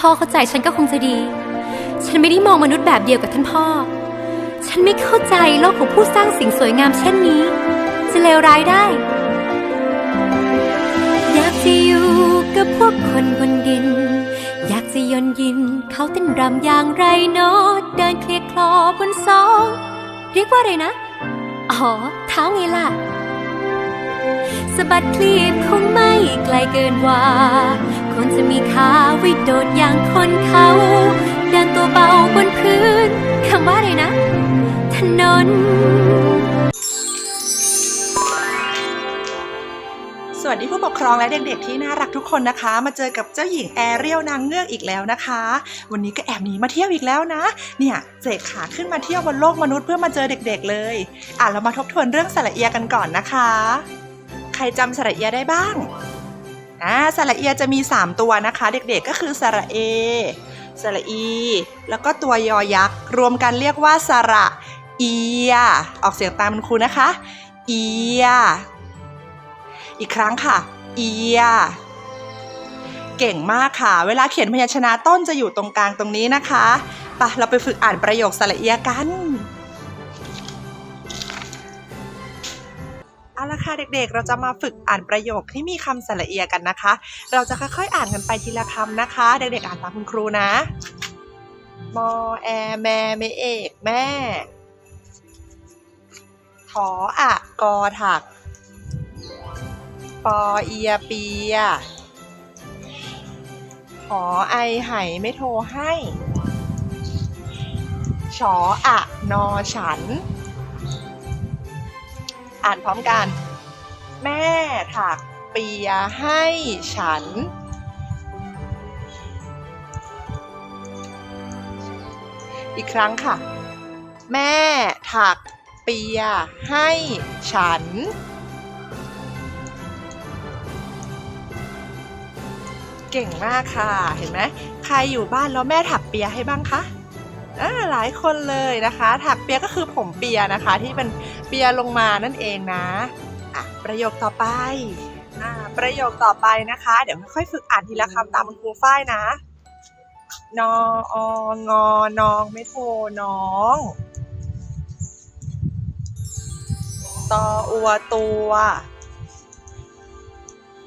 พ่อเข้าใจฉันก็คงจะดี ฉันไม่ได้มองมนุษย์แบบเดียวกับท่านพ่อ ฉันไม่เข้าใจโลกของผู้สร้างสิ่งสวยงามเช่นนี้ จะเลวร้ายได้ อยากจะอยู่กับพวกคนบนดิน อยากจะยนยินเขาเต้นรำอย่างไรเนอเดินเคลียร์คลอบนซอง เรียกว่าอะไรนะ อ๋อ เท้าไงล่ะ สะบัดคลีบคงไม่ไกลเกินว่าควรจะมีขาไวิโดดอย่างคนเขา เดินตัวเบาบนพื้นคำว่าอะไรนะ ถนน สวัสดีผู้ปกครองและเด็กๆที่น่ารักทุกคนนะคะ มาเจอกับเจ้าหญิงแอเรียลนางเงือกอีกแล้วนะคะ วันนี้ก็แอบหนีมาเที่ยวอีกแล้วนะ เนี่ยเจกขาขึ้นมาเที่ยวบนโลกมนุษย์เพื่อมาเจอเด็กๆเลย อะเรามาทบทวนเรื่องสระเอียกันก่อนนะคะ รจำสระเอียได้บ้างอ่าสระเอียจะมี 3 ตัวนะคะ เด็กๆก็คือสระเอสระอี แล้วก็ตัวยอยักษ์ รวมกันเรียกว่าสระเอีย ออกเสียงตามคุณครูนะคะ เอีย อีกครั้งค่ะ เอีย เก่งมากค่ะ เวลาเขียนพยัญชนะต้นจะอยู่ตรงกลางตรงนี้นะคะไปะเราไปฝึกอ่านประโยคสระเอียกัน เอาละค่ะเด็กๆ เราจะมาฝึกอ่านประโยคที่มีคำสระเอียกันนะคะ เราจะค่อยๆ อ่านกันไปทีละคำนะคะ เด็กๆ อ่านตามคุณครูนะ มอแอแมเมเอกแม่ ถออะกอถัก ปอเอียปียหอไอไหไม่โทรให้ ชออะนอฉัน อ่านพร้อมกัน แม่ถักเปียให้ฉัน อีกครั้งค่ะ แม่ถักเปียให้ฉัน เก่งมากค่ะ เห็นไหม ใครอยู่บ้านแล้วแม่ถักเปียให้บ้างคะ หลายคนเลยนะคะ ถักเปียก็คือผมเปียนะคะ ที่เป็นเปียลงมานั่นเองนะอะประโยคต่อไปอ่าประโยคต่อไปนะคะ เดี๋ยวค่อยฝึกอ่านทีละคำตามคุณครูฝ้ายนะนอองอนองไม่โทรน้องตออัวตัว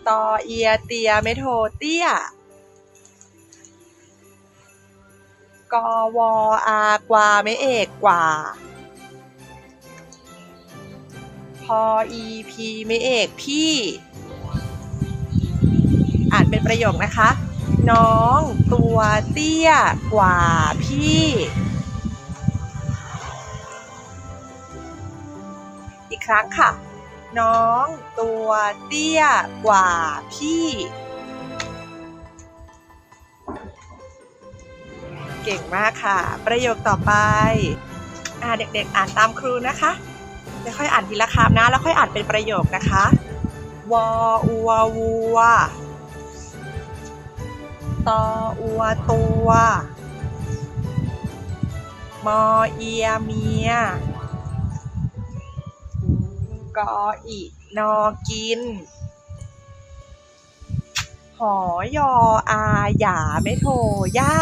ตอเอียเตียไม่โทเตี้ย กอวออากวาไม่เอกกว่า พออีพีไม่เอกพี่ อ่านเป็นประโยคนะคะ น้องตัวเตี้ยกว่าพี่ อีกครั้งค่ะ น้องตัวเตี้ยกว่าพี่ เก่งมากค่ะ ประโยคต่อไปอ่าเด็กๆ อ่านตามครูนะคะเดี๋ยวค่อยอ่านทีละคำนะ แล้วค่อยอ่านเป็นประโยคนะคะวออัววัวตออัวตัวมอเอียเมียกออีนอกิน หอยออาหยาไม่โทยา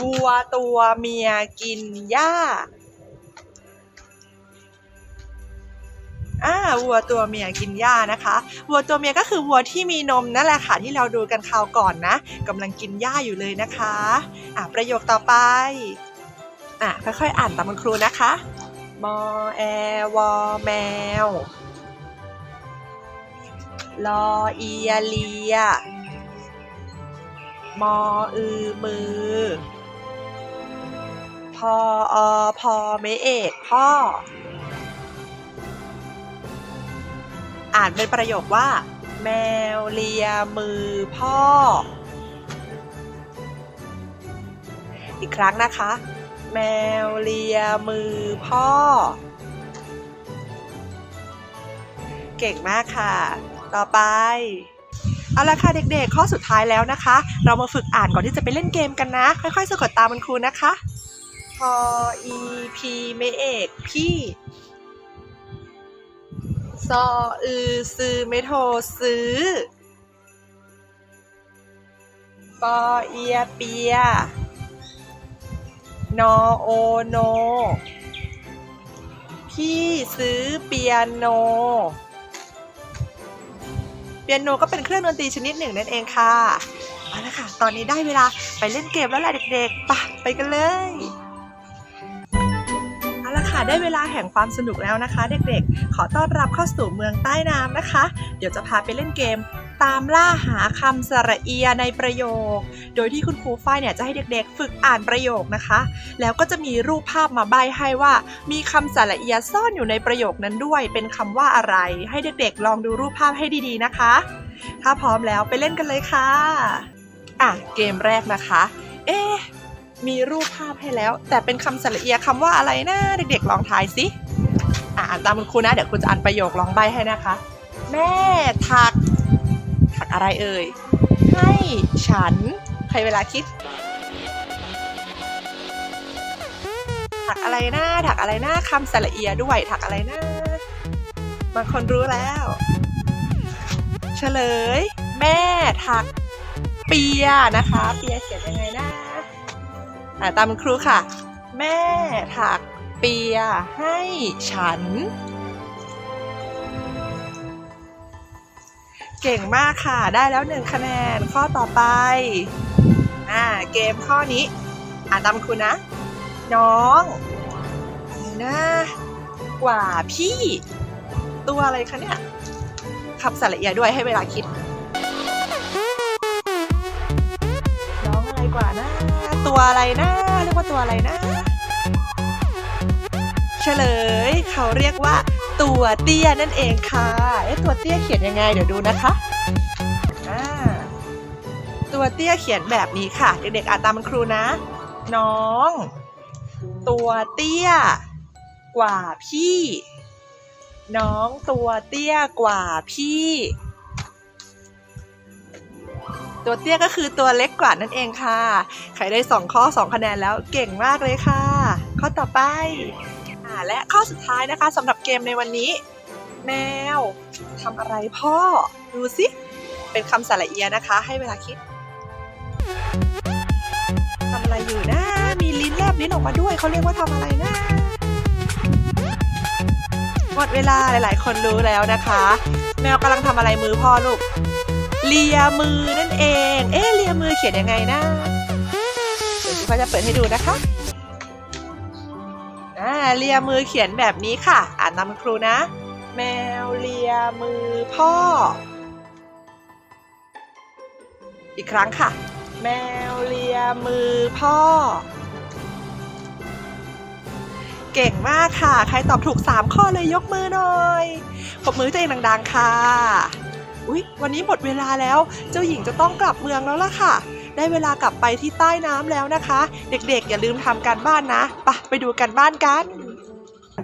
วัวตัวเมียกินหญ้าอ่าวัวตัวเมียกินหญ้านะคะ วัวตัวเมียก็คือวัวที่มีนมนั่นแหละค่ะที่เราดูกันคราวก่อนนะกำลังกินหญ้าอยู่เลยนะคะอะประโยคต่อไปอะค่อยๆอ่านตามคุณครูนะคะมอแอวอแมวลอเอียเลียมออือมือ พออพอไม่เอกพ่อ อ่านเป็นประโยคว่า แมวเลียมือพ่อ อีกครั้งนะคะ แมวเลียมือพ่อ เก่งมากค่ะ ต่อไปเอาละค่ะเด็กๆ ข้อสุดท้ายแล้วนะคะ เรามาฝึกอ่านก่อนที่จะไปเล่นเกมกันนะ ค่อยๆสะกดตามมันครูนะคะ ออีพีไม่เอกพี่ซออือซื้อไม่โทซื้อปอเอียเปีย นอโอโน พี่ซื้อเปียโน เปียโนก็เป็นเครื่องดนตรีชนิดหนึ่งนั่นเองค่ะเอาละค่ะ ตอนนี้ได้เวลาไปเล่นเกมแล้วแหละเด็กๆ ไปไปกันเลย ได้เวลาแห่งความสนุกแล้วนะคะ เด็กๆ ขอต้อนรับเข้าสู่เมืองใต้น้ำนะคะ เดี๋ยวจะพาไปเล่นเกม ตามล่าหาคำสระเอียในประโยค โดยที่คุณครูฝ้ายเนี่ยจะให้เด็กๆ ฝึกอ่านประโยคนะคะ แล้วก็จะมีรูปภาพมาใบให้ว่า มีคำสระเอียซ่อนอยู่ในประโยคนั้นด้วย เป็นคำว่าอะไร ให้เด็กๆ ลองดูรูปภาพให้ดีๆนะคะ ถ้าพร้อมแล้วไปเล่นกันเลยค่ะ อะเกมแรกนะคะ เอ๊ มีรูปภาพให้แล้ว แต่เป็นคำสระเอียคำว่าอะไรนะเด็กๆลองทายสิอ่านตามคุณครูนะ เดี๋ยวคุณจะอ่านประโยคลองใบให้นะคะ แม่ถัก ถักอะไรเอ่ย ให้ฉัน ใครเวลาคิด ถักอะไรนะถักอะไรนะคำสระเอียด้วย ถักอะไรนะบางคนรู้แล้ว เฉลย แม่ถัก เปียนะคะ เปียเขียนยังไงนะ อ่าตามคุณครูค่ะ แม่ถักเปียให้ฉัน เก่งมากค่ะ ได้แล้วหนึ่งคะแนนข้อต่อไป อ่า เกมข้อนี้ อ่านตามคุณนะ น้องนะกว่าพี่ ตัวอะไรคะเนี่ยคำสระเอียด้วยให้เวลาคิด น้องอะไรกว่านะ ตัวอะไรนะเรียกว่าตัวอะไรนะ เฉลย เขาเรียกว่าตัวเตี้ยนั่นเองค่ะเอ๊ะตัวเตี้ยเขียนยังไง เดี๋ยวดูนะคะตัวเตี้ยเขียนแบบนี้ค่ะ เด็กๆอ่านตามครูนะ น้อง ตัวเตี้ยกว่าพี่ น้องตัวเตี้ยกว่าพี่ ตัวเตี้ยก็คือตัวเล็กกว่านั่นเองค่ะ ใครได้สองข้อสองคะแนนแล้วเก่งมากเลยค่ะ ข้อต่อไปอและข้อสุดท้ายนะคะสำหรับเกมในวันนี้ แมวทำอะไรพ่อ ดูสิเป็นคำสระเอียนะคะ ให้เวลาคิดทำอะไรอยู่นะ มีลิ้นแลบลิ้นออกมาด้วยเขาเรียกว่าทำอะไรนะหมดเวลาหลาย ๆ คนรู้แล้วนะคะ แมวกำลังทำอะไรมือพ่อลูก เลียมือนั่นเอง เอ๊ะเลียมือเขียนยังไงนะเดี๋ยวคุณพ่อจะเปิดให้ดูนะคะอ่าเลียมือเขียนแบบนี้ค่ะ อ่านตามคุณครูนะ แมวเลียมือพ่อ อีกครั้งค่ะ แมวเลียมือพ่อ เก่งมากค่ะ ใครตอบถูก 3 ข้อเลยยกมือหน่อยปรบมือตัวเองดังๆค่ะ อุ๊ย วันนี้หมดเวลาแล้ว เจ้าหญิงจะต้องกลับเมืองแล้วล่ะค่ะ ได้เวลากลับไปที่ใต้น้ำแล้วนะคะ เด็กๆ อย่าลืมทำการบ้านนะไปะไปดูกันบ้านกัน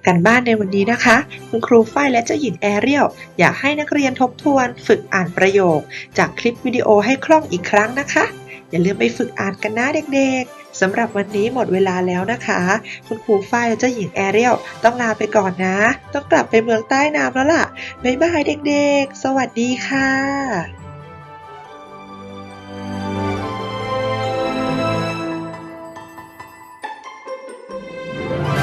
กันบ้านในวันนี้นะคะ คุณครูฝ้ายและเจ้าหญิงแอเรียลอยากให้นักเรียนทบทวน ฝึกอ่านประโยค จากคลิปวิดีโอให้คล่องอีกครั้งนะคะ อย่าลืมไปฝึกอ่านกันนะเด็กๆสำหรับวันนี้หมดเวลาแล้วนะคะ คุณครูฝ้ายและเจ้าหญิงแอเรียลต้องลาไปก่อนนะ ต้องกลับไปเมืองใต้น้ำแล้วล่ะ บ๊ายบายเด็กๆ สวัสดีค่ะ